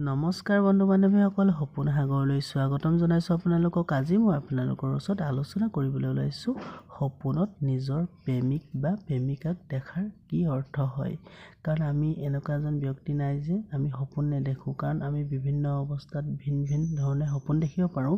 নমস্কাৰ বন্ধু বান্ধৱীসকল সপোন সাগৰলৈ স্বাগতম জনাইছোঁ আপোনালোকক। আজি মই আপোনালোকৰ ওচৰত আলোচনা কৰিবলৈ ওলাইছোঁ সপোনত নিজৰ প্ৰেমিক বা প্ৰেমিকাক দেখাৰ কি অৰ্থ হয়? কাৰণ আমি এনেকুৱা এজন ব্যক্তি নাই যে আমি সপোন নেদেখোঁ কাৰণ আমি বিভিন্ন অৱস্থাত ভিন ভিন ধৰণে সপোন দেখিব পাৰোঁ।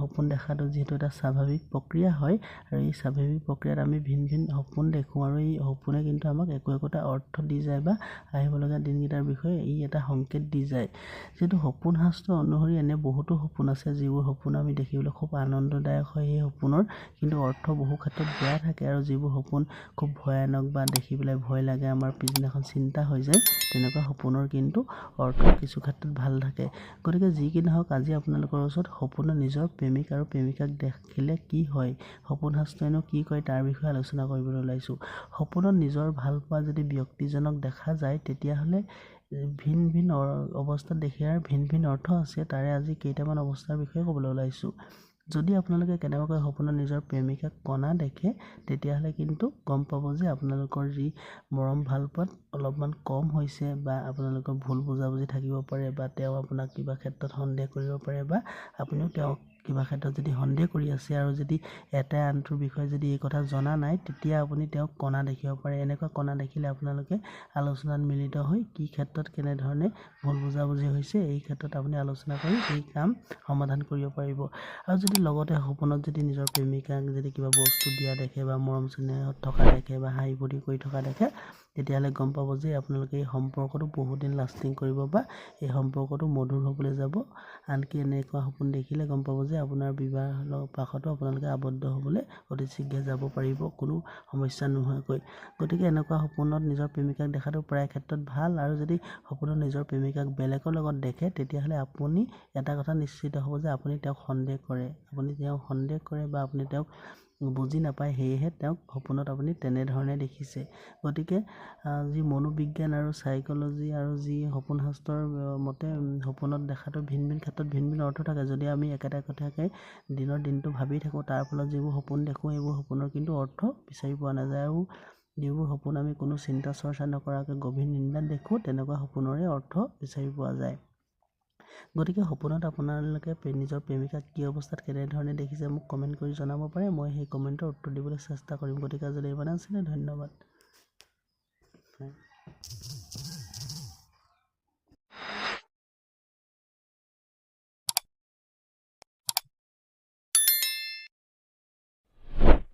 সপোন দেখাটো যিহেতু এটা স্বাভাৱিক প্ৰক্ৰিয়া হয় আৰু এই স্বাভাৱিক প্ৰক্ৰিয়াত আমি ভিন ভিন সপোন দেখোঁ আৰু এই সপোনে কিন্তু আমাক একো একোটা অৰ্থ দি যায় বা আহিবলগীয়া দিনকেইটাৰ বিষয়ে ই এটা সংকেত দি যায়। যিহেতু সপোন শাস্ত্ৰ অনুসৰি এনে বহুতো সপোন আছে যিবোৰ সপোন আমি দেখিবলৈ খুব আনন্দদায়ক হয় সেই সপোনৰ কিন্তু অৰ্থ বহু ক্ষেত্ৰত বেয়া থাকে আৰু যিবোৰ সপোন খুব ভয়ানক বা দেখি পেলাই ভয় লাগে আমাৰ পিছদিনাখন চিন্তা হৈ যায় তেনেকুৱা সপোনৰ কিন্তু অৰ্থ কিছু ক্ষেত্ৰত ভাল থাকে। গতিকে যি কি নহওক আজি আপোনালোকৰ ওচৰত সপোনত নিজৰ প্ৰেমিক আৰু প্ৰেমিকাক দেখিলে কি হয় সপোন শাস্ত্ৰইনো কি কয় তাৰ বিষয়ে আলোচনা কৰিবলৈ ওলাইছোঁ। সপোনত নিজৰ ভালপোৱা যদি ব্যক্তিজনক দেখা যায় তেতিয়াহ'লে ভিন ভিন অৱস্থাত দেখাৰ ভিন ভিন অৰ্থ আছে তাৰে আজি কেইটামান অৱস্থাৰ বিষয়ে ক'বলৈ ওলাইছোঁ। যদি আপোনালোকে কেনেবাকৈ সপোনত নিজৰ প্ৰেমিকাক কণা দেখে তেতিয়াহ'লে কিন্তু গম পাব যে আপোনালোকৰ যি মৰম ভালপোৱাত অলপমান কম হৈছে বা আপোনালোকৰ ভুল বুজাবুজি থাকিব পাৰে বা তেওঁ আপোনাক কিবা ক্ষেত্ৰত সন্দেহ কৰিব পাৰে বা আপুনিও তেওঁক কিবা ক্ষেত্ৰত যদি সন্দেহ কৰি আছে আৰু যদি এটাই আনটোৰ বিষয়ে যদি এই কথা জনা নাই তেতিয়া আপুনি তেওঁক কণা দেখিব পাৰে। এনেকুৱা কণা দেখিলে আপোনালোকে আলোচনাত মিলিত হৈ কি ক্ষেত্ৰত কেনেধৰণে ভুল বুজাবুজি হৈছে এই ক্ষেত্ৰত আপুনি আলোচনা কৰি এই কাম সমাধান কৰিব পাৰিব। আৰু যদি লগতে সপোনত যদি নিজৰ প্ৰেমিকাক যদি কিবা বস্তু দিয়া দেখে বা মৰম চেনেহত থকা দেখে বা হাঁহি ফূৰ্তি কৰি থকা দেখে তেতিয়াহ'লে গম পাব যে আপোনালোকে এই সম্পৰ্কটো বহুত দিন লাষ্টিং কৰিব বা এই সম্পৰ্কটো মধুৰ হ'বলৈ যাব। আনকি এনেকুৱা সপোন দেখিলে গম পাব যে আপোনাৰ বিবাহৰ পাশতো আপোনালোকে আবদ্ধ হ'বলৈ অতি শীঘ্ৰে যাব পাৰিব কোনো সমস্যা নোহোৱাকৈ। গতিকে এনেকুৱা সপোনত নিজৰ প্ৰেমিকাক দেখাটো প্ৰায় ক্ষেত্ৰত ভাল আৰু যদি সপোনত নিজৰ প্ৰেমিকাক বেলেগৰ লগত দেখে তেতিয়াহ'লে আপুনি এটা কথা নিশ্চিত হ'ব যে আপুনি তেওঁক সন্দেহ কৰে। আপুনি তেওঁক সন্দেহ কৰে বা আপুনি তেওঁক বুজি নাপায় সেয়েহে তেওঁক সপোনত আপুনি তেনেধৰণে দেখিছে। গতিকে যি মনোবিজ্ঞান আৰু চাইক'লজি আৰু যি সপোন শাস্ত্ৰৰ মতে সপোনত দেখাটো ভিন ভিন ক্ষেত্ৰত ভিন ভিন অৰ্থ থাকে। যদি আমি একেটা কথাকে দিনৰ দিনটো ভাবি থাকোঁ তাৰ ফলত যিবোৰ সপোন দেখোঁ এইবোৰ সপোনৰ কিন্তু অৰ্থ বিচাৰি পোৱা নাযায়। আৰু যিবোৰ সপোন আমি কোনো চিন্তা চৰ্চা নকৰাকৈ গভীৰ নিন্দাত দেখোঁ তেনেকুৱা সপোনৰে অৰ্থ বিচাৰি পোৱা যায়। গতিকে সপোনত আপোনালোকে নিজৰ প্ৰেমিকাক কি অৱস্থাত কেনেধৰণে দেখিছে মোক কমেণ্ট কৰি জনাব পাৰে। মই সেই কমেণ্টৰ উত্তৰ দিবলৈ চেষ্টা কৰিম। গতিকে আজিলৈ ইমানে আছিলে ধন্যবাদ।